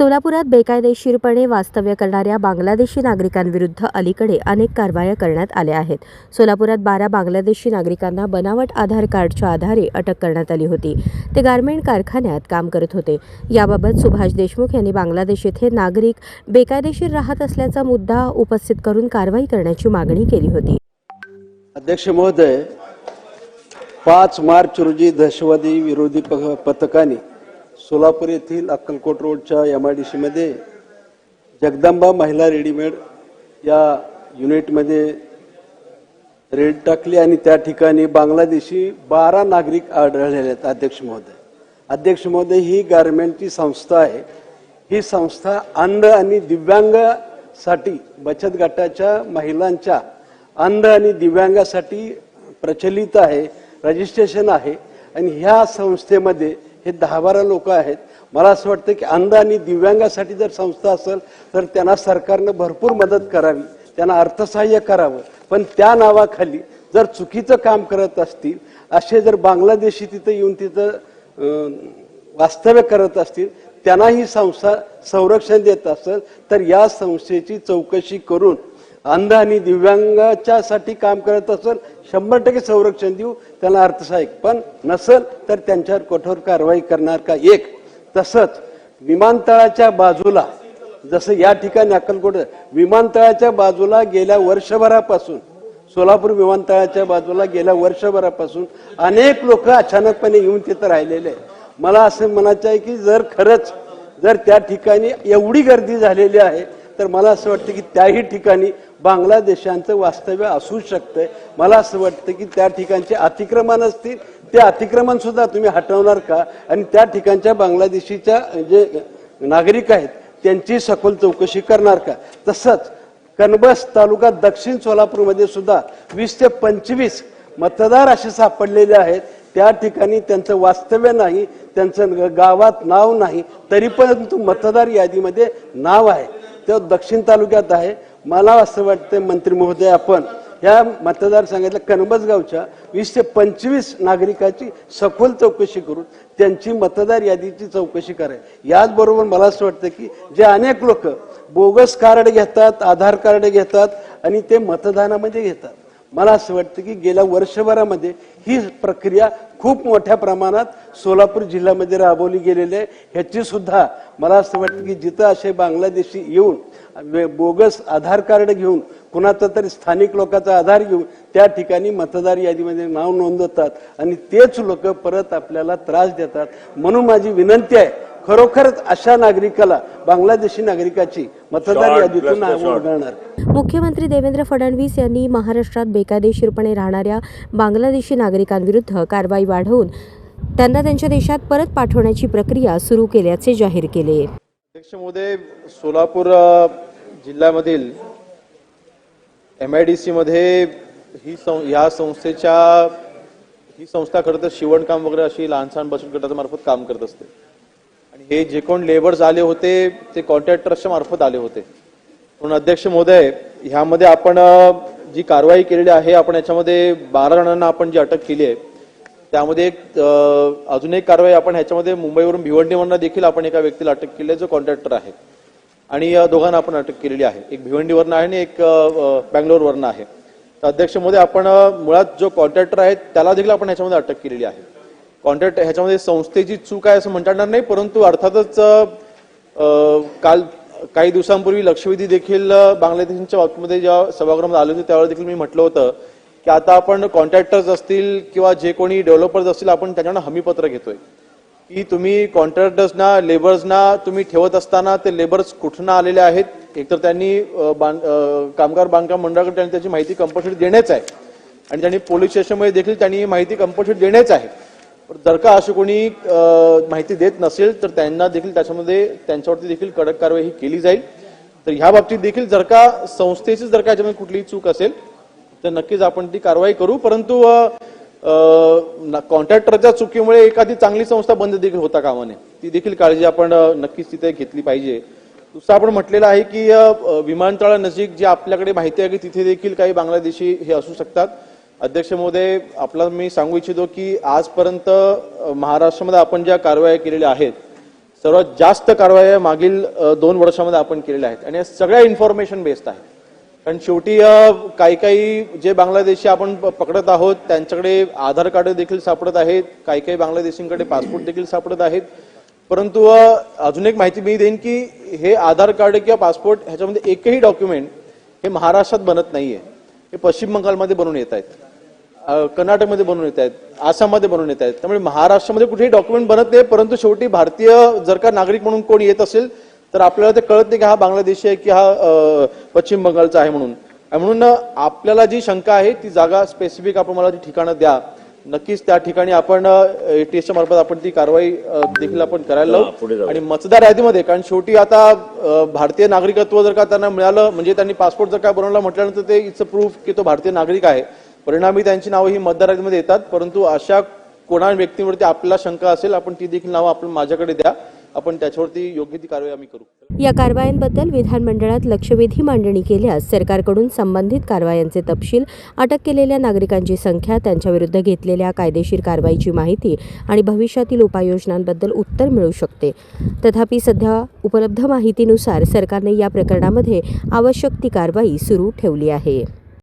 सोलापुरात बेकायदेशीरपणे वास्तव्य करणाऱ्या बांगलादेशी नागरिकांविरुद्ध अलीकडे अनेक कारवाया करण्यात आल्या आहेत. सोलापुरात बारा बांगलादेशी नागरिकांना बनावट आधार कार्डच्या आधारे अटक करण्यात आली होती. ते गारमेंट कारखान्यात काम करत होते. याबाबत सुभाष देशमुख यांनी बांगलादेश येथे नागरिक बेकायदेशीर राहत असल्याचा मुद्दा उपस्थित करून कारवाई करण्याची मागणी केली होती. अध्यक्ष महोदय पाच मार्च रोजी दहशतवादी विरोधी पथकाने सोलापूर येथील अक्कलकोट रोडच्या एम आय डी सीमध्ये जगदंबा महिला रेडीमेड या युनिटमध्ये रेड टाकली आणि त्या ठिकाणी बांगलादेशी बारा नागरिक आढळलेले आहेत अध्यक्ष महोदय. अध्यक्ष महोदय ही गारमेंटची संस्था आहे. ही संस्था अंध आणि दिव्यांगासाठी बचत गटाच्या महिलांच्या अंध आणि दिव्यांगासाठी प्रचलित आहे रजिस्ट्रेशन आहे. आणि ह्या संस्थेमध्ये हे दहा बारा लोक आहेत. मला असं वाटतं की अंध आणि दिव्यांगासाठी जर संस्था असेल तर त्यांना सरकारनं भरपूर मदत करावी. त्यांना अर्थसहाय्य करावं. पण त्या नावाखाली जर चुकीचं काम करत असतील असे जर बांगलादेशी तिथं येऊन तिथं वास्तव्य करत असतील त्यांना ही संस्था संरक्षण देत असेल तर या संस्थेची चौकशी करून अंध आणि दिव्यांगाच्या साठी काम करत असेल शंभर टक्के संरक्षण देऊ त्यांना अर्थसहाय्य पण नसेल तर त्यांच्यावर कठोर कारवाई करणार का? एक. तसंच विमानतळाच्या बाजूला जसं या ठिकाणी अक्कलकोट विमानतळाच्या बाजूला गेल्या वर्षभरापासून सोलापूर विमानतळाच्या बाजूला गेल्या वर्षभरापासून अनेक लोक अचानकपणे येऊन तिथं राहिलेले मला असं म्हणायचं आहे की जर खरंच जर त्या ठिकाणी एवढी गर्दी झालेली आहे तर मला असं वाटतं की त्याही ठिकाणी बांगलादेशांचं वास्तव्य असू शकतं मला असं वाटतं की त्या ठिकाणचे अतिक्रमण असतील ते अतिक्रमण सुद्धा तुम्ही हटवणार का? आणि त्या ठिकाणच्या बांगलादेशीच्या जे नागरिक आहेत त्यांची सखोल चौकशी करणार का? तसंच कनबस तालुका दक्षिण सोलापूरमध्ये सुद्धा वीस ते पंचवीस मतदार असे सापडलेले आहेत. त्या ठिकाणी त्यांचं वास्तव्य नाही त्यांचं गावात नाव नाही तरी परंतु मतदार यादीमध्ये नाव आहे. ते दक्षिण तालुक्यात आहे. मला असं वाटतं मंत्री महोदय आपण या मतदारसंघातल्या कनबसगावच्या वीस ते पंचवीस नागरिकाची सखोल चौकशी करून त्यांची मतदार यादीची चौकशी करावी याचबरोबर मला असं वाटतं की जे अनेक लोक बोगस कार्ड घेतात आधार कार्ड घेतात आणि ते मतदानामध्ये घेतात. मला असं वाटतं की गेल्या वर्षभरामध्ये ही प्रक्रिया खूप मोठ्या प्रमाणात सोलापूर जिल्ह्यामध्ये राबवली गेलेली आहे. ह्याची सुद्धा मला असं वाटतं की जिथं असे बांगलादेशी येऊन बोगस आधार कार्ड घेऊन कुणाचा तरी स्थानिक लोकांचा आधार घेऊन त्या ठिकाणी मतदार यादीमध्ये नाव नोंदवतात आणि तेच लोक परत आपल्याला त्रास देतात. म्हणून माझी विनंती आहे खरोखरच अशा नागरिकाला बांगलादेशी नागरिकाची मतदार Short, यादीतून. वगळणार मुख्यमंत्री देवेंद्र फडणवीस यांनी महाराष्ट्रात बेकायदेशीरपणे राहणाऱ्या बांगलादेशी नागरिकांविरुद्ध कारवाई वाढवून त्यांना त्यांच्या देशात परत पाठवण्याची प्रक्रिया सुरू केल्याचे जाहीर केले. अध्यक्ष महोदय सोलापूर जिल्ह्यामधील एम आय डी सीमध्ये ही सं ह्या संस्थेच्या ही संस्था खरं तर शिवणकाम वगैरे अशी लहान सहान बचत गटाच्या मार्फत काम करत असते. आणि हे जे कोण लेबर्स आले होते ते कॉन्ट्रॅक्टर्सच्या मार्फत आले होते. म्हणून अध्यक्ष महोदय ह्यामध्ये आपण जी कारवाई केलेली आहे आपण याच्यामध्ये बारा जणांना आपण जी अटक केली आहे त्यामध्ये एक अजून एक कारवाई आपण ह्याच्यामध्ये मुंबईवरून भिवंडीवरनं देखील आपण एका व्यक्तीला अटक केली आहे जो कॉन्ट्रॅक्टर आहे. आणि दोघांना आपण अटक केलेली आहे. एक भिवंडीवरनं आहे आणि एक बँगलोरवरनं आहे. तर अध्यक्षमध्ये आपण मुळात जो कॉन्ट्रॅक्टर आहे त्याला देखील आपण ह्याच्यामध्ये अटक केलेली आहे. कॉन्ट्रॅक्ट ह्याच्यामध्ये संस्थेची चूक आहे असं म्हणता येणार नाही परंतु अर्थातच काल काही दिवसांपूर्वी लक्षवेधी देखील बांगलादेशच्या बाबतीमध्ये जेव्हा सभागृहामध्ये आले होते त्यावेळी देखील मी म्हटलं होतं की आता आपण कॉन्ट्रॅक्टर्स असतील किंवा जे कोणी डेव्हलपर्स असतील आपण त्यांच्याकडनं हमीपत्र घेतोय. की तुम्ही कॉन्ट्रॅक्टर्सना लेबर्सना तुम्ही ठेवत असताना ते लेबर्स कुठून आलेले आहेत? एकतर त्यांनी कामगार बांधकाम मंडळाकडे त्यांनी त्याची माहिती कंपल्सरी देणेच आहे. आणि त्यांनी पोलीस स्टेशनमध्ये देखील त्यांनी माहिती कंपल्सरी देणेच आहे. जर का अशी कोणी माहिती देत नसेल तर त्यांना देखील त्याच्यामध्ये त्यांच्यावरती देखील कडक कारवाई ही केली जाईल. तर ह्या बाबतीत देखील जर का संस्थेची जर का याच्यामध्ये कुठलीही चूक असेल तर नक्कीच आपण ती कारवाई करू. परंतु कॉन्ट्रॅक्टरच्या चुकीमुळे एखादी चांगली संस्था बंद देखील होता कामा नये ती देखील काळजी आपण नक्कीच तिथे घेतली पाहिजे. दुसरं आपण म्हटलेलं आहे की विमानतळानजीक जे आपल्याकडे माहिती आहे की तिथे देखील काही बांगलादेशी हे असू शकतात. अध्यक्ष महोदय आपला मी सांगू इच्छितो की आजपर्यंत महाराष्ट्रामध्ये आपण ज्या कारवाया केलेल्या आहेत सर्वात जास्त कारवाया मागील दोन वर्षामध्ये आपण केलेल्या आहेत. आणि या सगळ्या इन्फॉर्मेशन बेस्ड आहेत. कारण शेवटी काही काही जे बांगलादेशी आपण प- पकडत आहोत त्यांच्याकडे आधार कार्ड देखील सापडत आहेत. काही काही बांगलादेशींकडे पासपोर्ट देखील सापडत आहेत. परंतु अजून एक माहिती मी देईन की हे आधार कार्ड किंवा पासपोर्ट ह्याच्यामध्ये एकही डॉक्युमेंट हे महाराष्ट्रात बनत नाहीये. हे पश्चिम बंगालमध्ये बनून येत आहेत. कर्नाटकमध्ये बनवून येत आहेत आसाममध्ये बनवून येत आहेत. त्यामुळे महाराष्ट्रामध्ये कुठेही डॉक्युमेंट बनत नाही परंतु शेवटी भारतीय जर का नागरिक म्हणून कोण येत असेल तर आपल्याला ते कळत नाही की हा बांगलादेशी आहे की हा पश्चिम बंगालचा आहे म्हणून. म्हणून आपल्याला जी शंका आहे ती जागा स्पेसिफिक आपण मला ती ठिकाणं द्या. नक्कीच त्या ठिकाणी आपण एटीएसच्या मार्फत आपण ती कारवाई देखील आपण करायला लावू. आणि मतदार यादीमध्ये कारण शेवटी आता भारतीय नागरिकत्व जर का त्यांना मिळालं म्हणजे त्यांनी पासपोर्ट जर का बनवला म्हटल्यानंतर ते इट्स अ प्रूफ की तो भारतीय नागरिक आहे. परिणामी त्यांची नावं ही मतदार यादीमध्ये येतात परंतु अशा कोणा व्यक्तीवरती आपल्याला शंका असेल आपण ती देखील नावं आपण माझ्याकडे द्या. आपण त्याच्यावरती योग्य ती कारवाई आम्ही करू. या कारवायांबद्दल विधानमंडळात लक्षवेधी मांडणी केल्यास सरकारकडून संबंधित कारवायांचे तपशील अटक केलेल्या नागरिकांची संख्या त्यांच्याविरुद्ध घेतलेल्या कायदेशीर कारवाईची माहिती आणि भविष्यातील उपाययोजनांबद्दल उत्तर मिळू शकते. तथापि सध्या उपलब्ध माहितीनुसार सरकारने या प्रकरणामध्ये आवश्यक ती कारवाई सुरू ठेवली आहे.